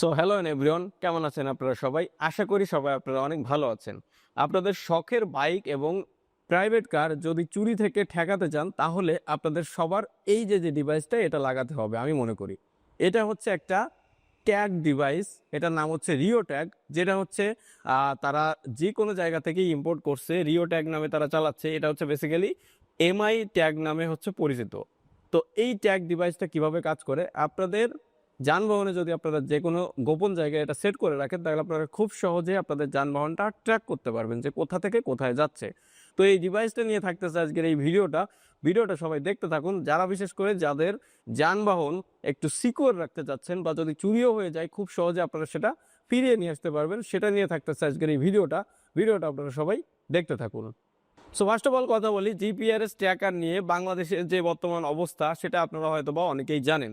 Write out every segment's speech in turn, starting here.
So hello everyone কেমন আছেন আপনারা সবাই? আশা করি সবাই আপনারা অনেক ভালো আছেন। আপনাদের শখের বাইক এবং প্রাইভেট কার যদি চুরি থেকে ঠেকাতে চান, তাহলে আপনাদের সবার এই যে যে ডিভাইসটা এটা লাগাতে হবে, আমি মনে করি। এটা হচ্ছে একটা ট্যাগ ডিভাইস এটার নাম হচ্ছে রিও ট্যাগ যেটা হচ্ছে তারা যে কোনো জায়গা থেকে ইম্পোর্ট করছে রিও ট্যাগ নামে তারা চালাচ্ছে, এটা হচ্ছে বেসিক্যালি এমআই ট্যাগ নামে হচ্ছে পরিচিত। তো এই ট্যাগ ডিভাইসটা কীভাবে কাজ করে? আপনাদের যানবাহনে যদি আপনারা যে কোনো গোপন জায়গায় এটা সেট করে রাখেন, তাহলে আপনারা খুব সহজে আপনাদের যানবাহনটা ট্র্যাক করতে পারবেন যে কোথা থেকে কোথায় যাচ্ছে। তো এই ডিভাইসটা নিয়ে থাকতেছে আজকের এই ভিডিওটা। ভিডিওটা সবাই দেখতে থাকুন। যারা বিশেষ করে যাদের যানবাহন একটু সিকিউর রাখতে চাচ্ছেন বা যদি চুরিও হয়ে যায়, খুব সহজে আপনারা সেটা ফিরিয়ে নিয়ে আসতে পারবেন। সেটা নিয়ে থাকতেছে আজকের এই ভিডিওটা। ভিডিওটা আপনারা সবাই দেখতে থাকুন। সো ফার্স্ট অফ অল কথা বলি জিপিআরএস ট্র্যাকার নিয়ে বাংলাদেশের যে বর্তমান অবস্থা, সেটা আপনারা হয়তো বা অনেকেই জানেন।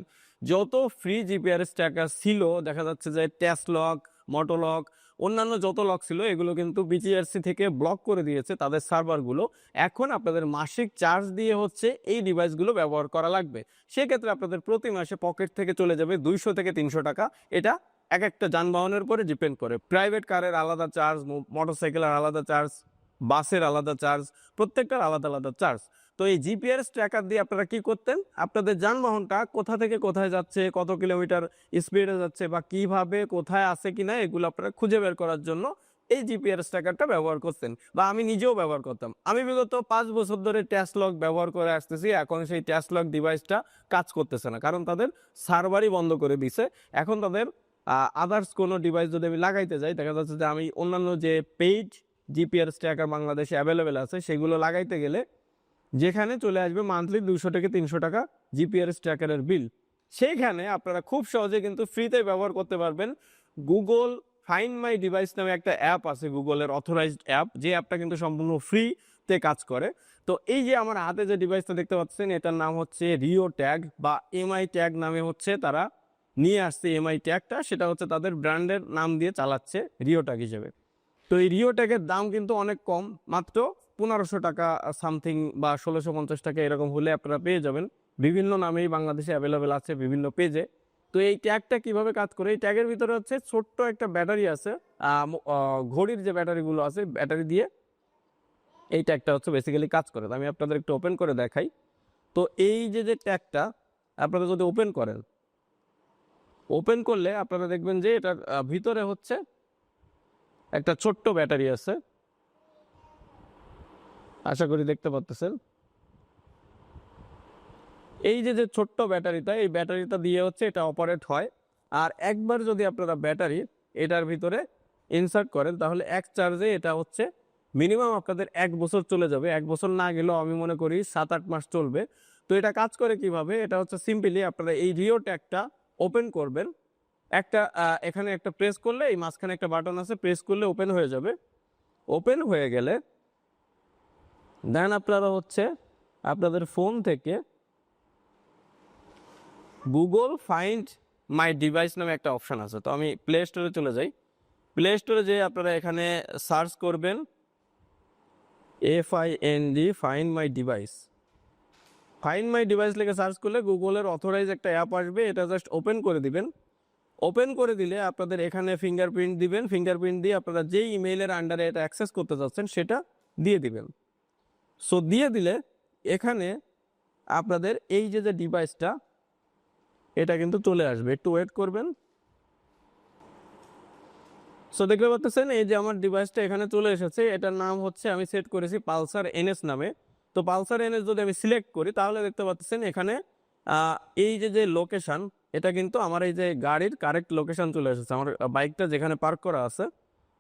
যত ফ্রি জিপিআরএস ট্র্যাকার ছিল, দেখা যাচ্ছে যে ট্যাসলক মোটোলক অন্যান্য যত লক ছিল, এগুলো কিন্তু বিজিআরসি থেকে ব্লক করে দিয়েছে তাদের সার্ভারগুলো এখন আপনাদের মাসিক চার্জ দিয়ে হচ্ছে এই ডিভাইসগুলো ব্যবহার করা লাগবে। সেক্ষেত্রে আপনাদের প্রতি মাসে পকেট থেকে চলে যাবে দুইশো থেকে তিনশো টাকা। এটা এক একটা যানবাহনের উপরে ডিপেন্ড করে। প্রাইভেট কারের আলাদা চার্জ মোটরসাইকেলের আলাদা চার্জ বাসের আলাদা চার্জ প্রত্যেকটার আলাদা আলাদা চার্জ তো এই জিপিআরএস ট্র্যাকার দিয়ে আপনারা কি করতেন? আপনাদের যানবাহনটা কোথা থেকে কোথায় যাচ্ছে, কত কিলোমিটার স্পিডে যাচ্ছে বা কীভাবে কোথায় আছে কিনা, এগুলো আপনারা খুঁজে বের করার জন্য এই জিপিআরএস ট্র্যাকারটা ব্যবহার করতেন বা আমি নিজেও ব্যবহার করতাম। আমি বিগত পাঁচ বছর ধরে ট্যাসলক ব্যবহার করে আসতেছি, এখন সেই ট্যাসলক ডিভাইসটা কাজ করতেছে না, কারণ তাদের সার্ভারই বন্ধ করে দিছে। এখন তাদের আদার্স কোনো ডিভাইস যদি আমি লাগাইতে যাই, দেখা যাচ্ছে যে আমি অন্যান্য যে পেইড জিপিআরএস ট্র্যাকার বাংলাদেশে অ্যাভেলেবেল আছে, সেগুলো লাগাইতে গেলে যেখানে চলে আসবে মান্থলি দুশো থেকে তিনশো টাকা জিপিআরএস ট্র্যাকারের বিল সেইখানে আপনারা খুব সহজে কিন্তু ফ্রিতে ব্যবহার করতে পারবেন গুগল ফাইন মাই ডিভাইস নামে একটা অ্যাপ আছে গুগলের অথরাইজড অ্যাপ যে অ্যাপটা কিন্তু সম্পূর্ণ ফ্রিতে কাজ করে। তো এই যে আমার হাতে যে ডিভাইসটা দেখতে পাচ্ছেন, এটার নাম হচ্ছে রিও ট্যাগ বা এমআই ট্যাগ নামে হচ্ছে তারা নিয়ে আসছে এমআই ট্যাগটা সেটা হচ্ছে তাদের ব্র্যান্ডের নাম দিয়ে চালাচ্ছে রিও ট্যাগ হিসেবে। তো এই রিও ট্যাগের দাম কিন্তু অনেক কম, মাত্র পনেরোশো টাকা সামথিং বা ষোলোশো পঞ্চাশ টাকা এরকম হলে আপনারা পেয়ে যাবেন। বিভিন্ন নামেই বাংলাদেশে অ্যাভেলেবেল আছে বিভিন্ন পেজে তো এই ট্যাগটা কীভাবে কাজ করে? এই ট্যাগের ভিতরে হচ্ছে ছোট্ট একটা ব্যাটারি আছে। ঘড়ির যে ব্যাটারিগুলো আছে, ব্যাটারি দিয়ে এই ট্যাগটা হচ্ছে বেসিক্যালি কাজ করে। আমি আপনাদের একটু ওপেন করে দেখাই। তো এই যে যে ট্যাগটা আপনারা যদি ওপেন করেন ওপেন করলে আপনারা দেখবেন যে এটার ভিতরে হচ্ছে একটা ছোট্ট ব্যাটারি আছে। আশা করি দেখতে পাচ্ছেন এই যে যে ছোট্ট ব্যাটারিটা, এই ব্যাটারিটা দিয়ে হচ্ছে এটা অপারেট হয়। আর একবার যদি আপনারা ব্যাটারি এটার ভিতরে ইনসার্ট করেন, তাহলে এক চার্জে এটা হচ্ছে মিনিমাম আপনাদের এক বছর চলে যাবে। এক বছর না গেলেও আমি মনে করি সাত আট মাস চলবে। তো এটা কাজ করে কীভাবে? এটা হচ্ছে সিম্পলি আপনারা এই রিও ট্যাগটা ওপেন করবেন। একটা এখানে একটা প্রেস করলে, এই মাঝখানে একটা বাটন আছে প্রেস করলে ওপেন হয়ে যাবে। ওপেন হয়ে গেলে দেন আপনারা হচ্ছে আপনাদের ফোন থেকে গুগল ফাইন্ড মাই ডিভাইস নামে একটা অপশান আছে। তো আমি প্লে স্টোরে চলে যাই। প্লে স্টোরে যে আপনারা এখানে সার্চ করবেন F I N D find my device find my device লিখে সার্চ করলে গুগলের অথরাইজ একটা অ্যাপ আসবে। এটা জাস্ট ওপেন করে দিবেন। ওপেন করে দিলে আপনাদের এখানে ফিঙ্গারপ্রিন্ট দিবেন। ফিঙ্গারপ্রিন্ট দিয়ে আপনারা যেই ইমেইলের আন্ডারে এটা অ্যাক্সেস করতে চাচ্ছেন সেটা দিয়ে দিবেন। সো দিয়ে দিলে এখানে আপনাদের এই যে যে ডিভাইসটা এটা কিন্তু চলে আসবে। একটু ওয়েট করবেন। সো দেখতে পাচ্ছেন, এই যে আমার ডিভাইসটা এখানে চলে এসেছে। এটার নাম হচ্ছে, আমি সেট করেছি পালসার এনএস নামে। তো পালসার এনএস যদি আমি সিলেক্ট করি, তাহলে দেখতে পাচ্ছেন, এখানে এই যে যে লোকেশন এটা কিন্তু আমার এই যে গাড়ির কারেক্ট লোকেশন চলে এসেছে। আমার বাইকটা যেখানে পার্ক করা আছে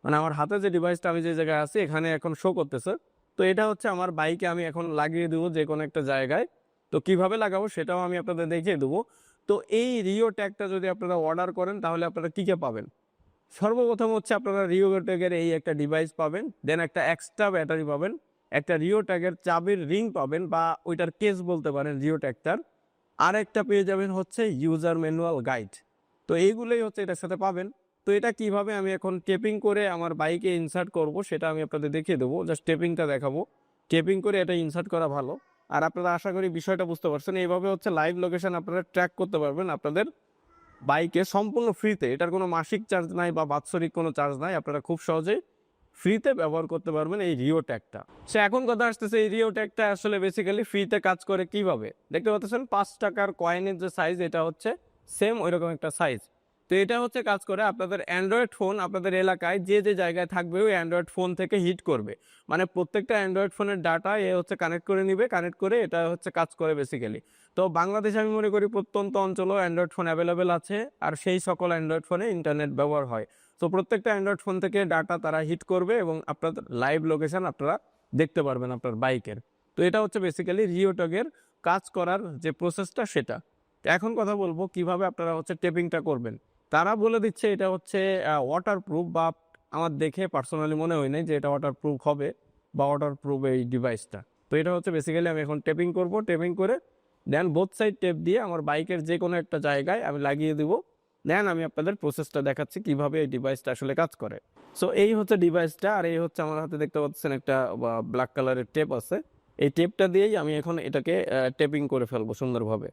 মানে আমার হাতে যে ডিভাইসটা আমি যে জায়গায় আছি, এখানে এখন শো করতেছে। তো এটা হচ্ছে আমার বাইকে আমি এখন লাগিয়ে দেবো যে কোনো একটা জায়গায়। তো কীভাবে লাগাবো সেটাও আমি আপনাদের দেখিয়ে দেবো। তো এই রিও ট্যাগটা যদি আপনারা অর্ডার করেন, তাহলে আপনারা কী কে পাবেন? সর্বপ্রথম হচ্ছে আপনারা রিও ট্যাগের এই একটা ডিভাইস পাবেন দেন একটা এক্সট্রা ব্যাটারি পাবেন, একটা রিও ট্যাগের চাবির রিং পাবেন বা ওইটার কেস বলতে পারেন রিও ট্যাগটার আর একটা পেয়ে যাবেন হচ্ছে ইউজার ম্যানুয়াল গাইড তো এইগুলোই হচ্ছে এটার সাথে পাবেন। তো এটা কীভাবে আমি এখন টেপিং করে আমার বাইকে ইনসার্ট করব সেটা আমি আপনাদের দেখিয়ে দেবো। জাস্ট টেপিংটা দেখাবো। টেপিং করে এটা ইনসার্ট করা ভালো। আর আপনারা আশা করি বিষয়টা বুঝতে পারছেন। এইভাবে হচ্ছে লাইভ লোকেশন আপনারা ট্র্যাক করতে পারবেন আপনাদের বাইকে সম্পূর্ণ ফ্রিতে এটার কোনো মাসিক চার্জ নাই বা বাৎসরিক কোনো চার্জ নাই। আপনারা খুব সহজেই ফ্রিতে ব্যবহার করতে পারবেন এই রিও ট্যাগটা সে এখন কথা আসতেছে এই রিও ট্যাগটা আসলে বেসিক্যালি ফ্রিতে কাজ করে কীভাবে? দেখতে পাচ্ছেন, পাঁচ টাকার কয়েনের যে সাইজ এটা হচ্ছে সেম ওইরকম একটা সাইজ তো এটা হচ্ছে কাজ করে আপনাদের অ্যান্ড্রয়েড ফোন আপনাদের এলাকায় যে যে জায়গায় থাকবে ওই অ্যান্ড্রয়েড ফোন থেকে হিট করবে। মানে প্রত্যেকটা অ্যান্ড্রয়েড ফোনের ডাটা এ হচ্ছে কানেক্ট করে নিবে কানেক্ট করে এটা হচ্ছে কাজ করে বেসিক্যালি তো বাংলাদেশে আমি মনে করি প্রত্যন্ত অঞ্চলেও অ্যান্ড্রয়েড ফোন অ্যাভেলেবেল আছে আর সেই সকল অ্যান্ড্রয়েড ফোনে ইন্টারনেট ব্যবহার হয়। তো প্রত্যেকটা অ্যান্ড্রয়েড ফোন থেকে ডাটা তারা হিট করবে এবং আপনাদের লাইভ লোকেশন আপনারা দেখতে পারবেন আপনার বাইকের তো এটা হচ্ছে বেসিক্যালি রিওটগের কাজ করার যে প্রসেসটা সেটা। এখন কথা বলব কীভাবে আপনারা হচ্ছে টেপিংটা করবেন। তারা বলে দিচ্ছে এটা হচ্ছে ওয়াটার প্রুফ বা আমার দেখে পার্সোনালি মনে হয় নাই যে এটা ওয়াটার প্রুফ হবে বা ওয়াটার প্রুফ এই ডিভাইসটা তো এটা হচ্ছে বেসিক্যালি আমি এখন টেপিং করব টেপিং করে দেন বোথ সাইড টেপ দিয়ে আমার বাইকের যে কোনো একটা জায়গায় আমি লাগিয়ে দিব। দেন আমি আপনাদের প্রসেসটা দেখাচ্ছি কীভাবে এই ডিভাইসটা আসলে কাজ করে। সো এই হচ্ছে ডিভাইসটা আর এই হচ্ছে আমার হাতে দেখতে পাচ্ছেন একটা ব্ল্যাক কালারের টেপ আছে। এই টেপটা দিয়েই আমি এখন এটাকে টেপিং করে ফেলব সুন্দরভাবে।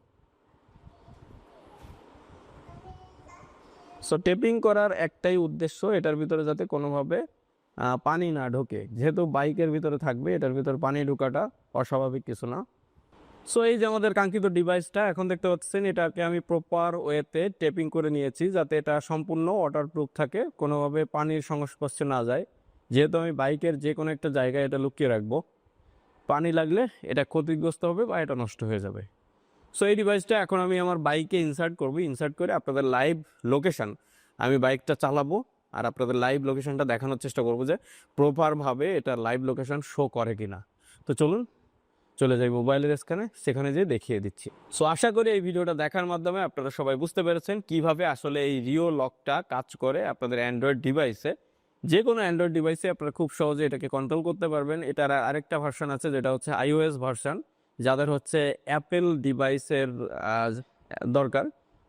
সো টেপিং করার একটাই উদ্দেশ্য এটার ভিতরে যাতে কোনোভাবে পানি না ঢোকে। যেহেতু বাইকের ভিতরে থাকবে, এটার ভিতরে পানি ঢোকাটা অস্বাভাবিক কিছু না। সো এই যে আমাদের কাঙ্ক্ষিত ডিভাইসটা এখন দেখতে পাচ্ছেন এটাকে আমি প্রপার ওয়েতে টেপিং করে নিয়েছি, যাতে এটা সম্পূর্ণ ওয়াটারপ্রুফ থাকে, কোনোভাবে পানির সংস্পর্শে না যায়। যেহেতু আমি বাইকের যে কোনো একটা জায়গায় এটা লুকিয়ে রাখব। পানি লাগলে এটা ক্ষতিগ্রস্ত হবে বা এটা নষ্ট হয়ে যাবে। সো এই ডিভাইসটা এখন আমি আমার বাইকে ইনসার্ট করব। ইনসার্ট করে আপনাদের লাইভ লোকেশন আমি বাইকটা চালাবো আর আপনাদের লাইভ লোকেশানটা দেখানোর চেষ্টা করব যে প্রপারভাবে এটা লাইভ লোকেশন শো করে কি না তো চলুন, চলে যাই মোবাইলের স্ক্যানে, সেখানে যেয়ে দেখিয়ে দিচ্ছি। সো আশা করি এই ভিডিওটা দেখার মাধ্যমে আপনারা সবাই বুঝতে পেরেছেন কীভাবে আসলে এই রিও লকটা কাজ করে আপনাদের অ্যান্ড্রয়েড ডিভাইসে যে কোনো অ্যান্ড্রয়েড ডিভাইসে আপনারা খুব সহজে এটাকে কন্ট্রোল করতে পারবেন। এটার আরেকটা ভার্সন আছে যেটা হচ্ছে আইওএস ভার্সন যাদের হচ্ছে অ্যাপেল ডিভাইসের দরকার।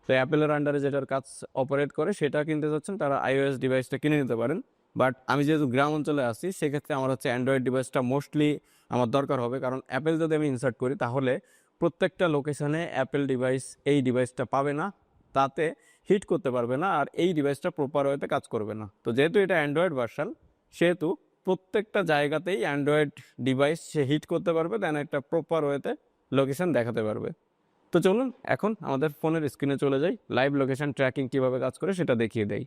তো অ্যাপেলের আন্ডারে যেটার কাজ অপারেট করে, সেটা কিনতে যাচ্ছেন, তারা আইওএস ডিভাইসটা কিনে নিতে পারেন। বাট আমি যেহেতু গ্রাম অঞ্চলে আছি, সেক্ষেত্রে আমার হচ্ছে অ্যান্ড্রয়েড ডিভাইসটা মোস্টলি আমার দরকার হবে। কারণ অ্যাপেল যদি আমি ইনসার্ট করি, তাহলে প্রত্যেকটা লোকেশনে অ্যাপেল ডিভাইস এই ডিভাইসটা পাবে না, তাতে হিট করতে পারবে না, আর এই ডিভাইসটা প্রপার ওয়েতে কাজ করবে না। তো যেহেতু এটা অ্যান্ড্রয়েড ভার্সন সেহেতু প্রত্যেকটা জায়গাতেই অ্যান্ড্রয়েড ডিভাইস সে হিট করতে পারবে দেন একটা প্রপার ওয়েতে লোকেশান দেখাতে পারবে। তো চলুন, এখন আমাদের ফোনের স্ক্রিনে চলে যাই। লাইভ লোকেশান ট্র্যাকিং কীভাবে কাজ করে সেটা দেখিয়ে দেই।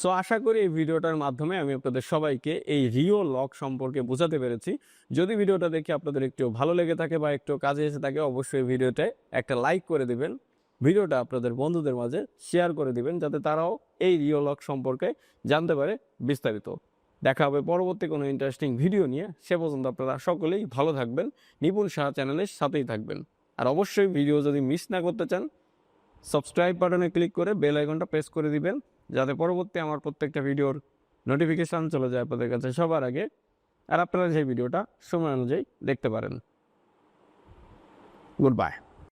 সো আশা করি এই ভিডিওটার মাধ্যমে আমি আপনাদের সবাইকে এই রিও লক সম্পর্কে বোঝাতে পেরেছি। যদি ভিডিওটা দেখে আপনাদের একটু ভালো লেগে থাকে বা একটু কাজে এসে থাকে, অবশ্যই ভিডিওতে একটা লাইক করে দিবেন। ভিডিওটা আপনাদের বন্ধুদের মাঝে শেয়ার করে দিবেন, যাতে তারাও এই রিও লক সম্পর্কে জানতে পারে বিস্তারিত। দেখা হবে পরবর্তী কোনো ইন্টারেস্টিং ভিডিও নিয়ে। সে পর্যন্ত আপনারা সকলেই ভালো থাকবেন, নিপুণ সাহা চ্যানেলের সাথেই থাকবেন। আর অবশ্যই ভিডিও যদি মিস না করতে চান সাবস্ক্রাইব বাটনে ক্লিক করে বেল আইকনটা প্রেস করে দিবেন। যাতে পরবর্তী আমার প্রত্যেকটা ভিডিওর নোটিফিকেশান চলে যায় আপনাদের কাছে সবার আগে। আর আপনারা সেই ভিডিওটা সময় অনুযায়ী দেখতে পারেন। Good bye